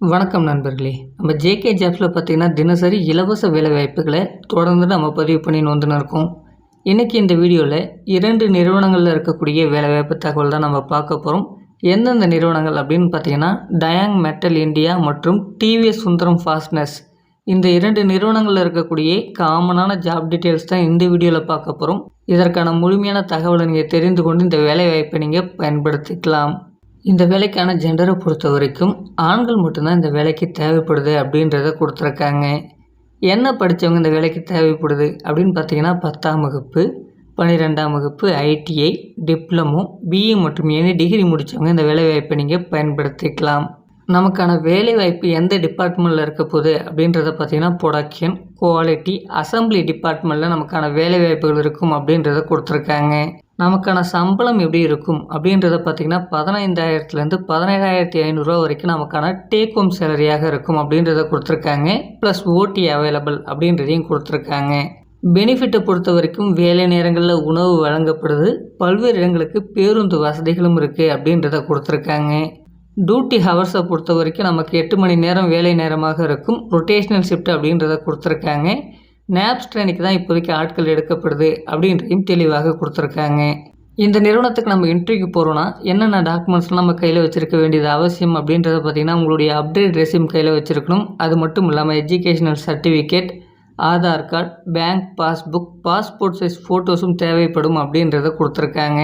வணக்கம் நண்பர்களே. நம்ம ஜேகே ஜாப்ஸில் பார்த்தீங்கன்னா தினசரி இலவச வேலைவாய்ப்புகளை தொடர்ந்து நம்ம பதிவு பண்ணின்னு வந்துன்னு இருக்கோம். இன்றைக்கி இந்த வீடியோவில் இரண்டு நிறுவனங்களில் இருக்கக்கூடிய வேலைவாய்ப்பு தகவல் தான் நம்ம பார்க்க போகிறோம் எந்தெந்த நிறுவனங்கள் அப்படின்னு பார்த்தீங்கன்னா டயாங் மெட்டல் இந்தியா மற்றும் டிவிஎஸ் சுந்தரம் ஃபாஸ்ட்னஸ் இந்த இரண்டு நிறுவனங்களில் இருக்கக்கூடிய காமனான ஜாப் டீட்டெயில்ஸ் தான் இந்த வீடியோவில் பார்க்க போகிறோம் இதற்கான முழுமையான தகவலை நீங்கள் தெரிந்து கொண்டு இந்த வேலைவாய்ப்பை நீங்கள் பயன்படுத்திக்கலாம். இந்த வேலைக்கான ஜெண்டரை பொறுத்த வரைக்கும் ஆண்கள் மட்டும்தான் இந்த வேலைக்கு தேவைப்படுது அப்படின்றத கொடுத்துருக்காங்க. என்ன படித்தவங்க இந்த வேலைக்கு தேவைப்படுது அப்படின்னு பார்த்தீங்கன்னா பத்தாம் வகுப்பு பன்னிரெண்டாம் வகுப்பு ஐடிஐ டிப்ளமோ பிஇ மற்றும் எனி டிகிரி முடித்தவங்க இந்த வேலைவாய்ப்பை நீங்கள் பயன்படுத்திக்கலாம். நமக்கான வேலைவாய்ப்பு எந்த டிபார்ட்மெண்ட்டில் இருக்க போகுது அப்படின்றத பார்த்தீங்கன்னா ப்ரொடக்ஷன் குவாலிட்டி அசம்பிளி டிபார்ட்மெண்ட்டில் நமக்கான வேலைவாய்ப்புகள் இருக்கும் அப்படின்றத கொடுத்துருக்காங்க. நமக்கான சம்பளம் எப்படி இருக்கும் அப்படின்றத பார்த்திங்கன்னா பதினைந்தாயிரத்துலேருந்து பதினேழாயிரத்தி ஐநூறுரூவா வரைக்கும் நமக்கான டேக் ஹோம் சேலரியாக இருக்கும் அப்படின்றத கொடுத்துருக்காங்க. ப்ளஸ் ஓடி அவைலபிள் அப்படின்றதையும் கொடுத்துருக்காங்க. பெனிஃபிட்டை பொறுத்த வரைக்கும் வேலை நேரங்களில் உணவு வழங்கப்படுது. பல்வேறு இடங்களுக்கு பேருந்து வசதிகளும் இருக்குது அப்படின்றத கொடுத்துருக்காங்க. டியூட்டி ஹவர்ஸை பொறுத்த வரைக்கும் நமக்கு எட்டு மணி நேரம் வேலை நேரமாக இருக்கும். ரொட்டேஷ்னல் ஷிஃப்ட் அப்படின்றத கொடுத்துருக்காங்க. நேப்ஸ் ட்ரெயினுக்கு தான் இப்போதைக்கு ஆட்கள் எடுக்கப்படுது அப்படின்றதையும் தெளிவாக கொடுத்துருக்காங்க. இந்த நிறுவனத்துக்கு நம்ம இன்டர்வியூக்கு போகிறோன்னா என்னென்ன டாக்குமெண்ட்ஸ்லாம் நம்ம கையில் வச்சுருக்க வேண்டியது அவசியம் அப்படின்றத பார்த்திங்கன்னா உங்களுடைய அப்டேட் ரெசியூம் கையில் வச்சுருக்கணும். அது மட்டும் இல்லாமல் educational certificate Aadhaar card bank passbook passport size ஃபோட்டோஸும் தேவைப்படும் அப்படின்றத கொடுத்துருக்காங்க.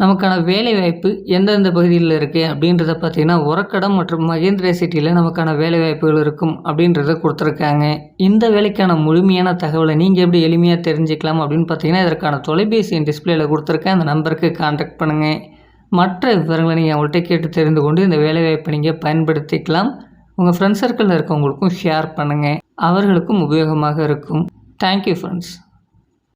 நமக்கான வேலைவாய்ப்பு எந்தெந்த பகுதியில் இருக்குது அப்படின்றத பார்த்திங்கன்னா உரக்கடம் மற்றும் மகேந்திர சிட்டியில் நமக்கான வேலைவாய்ப்புகள் இருக்கும் அப்படின்றத கொடுத்துருக்காங்க. இந்த வேலைக்கான முழுமையான தகவலை நீங்கள் எப்படி எளிமையாக தெரிஞ்சுக்கலாம் அப்படின்னு பார்த்தீங்கன்னா இதற்கான தொலைபேசி டிஸ்பிளேயில் கொடுத்துருக்கேன். அந்த நம்பருக்கு கான்டாக்ட் பண்ணுங்கள் மற்ற விவரங்களை நீங்கள் அவங்கள்ட்ட கேட்டு தெரிந்து கொண்டு இந்த வேலைவாய்ப்பை நீங்கள் பயன்படுத்திக்கலாம். உங்கள் ஃப்ரெண்ட்ஸ் சர்க்கிளில் இருக்கவங்களுக்கும் ஷேர் பண்ணுங்கள் அவர்களுக்கும் உபயோகமாக இருக்கும். Thank you friends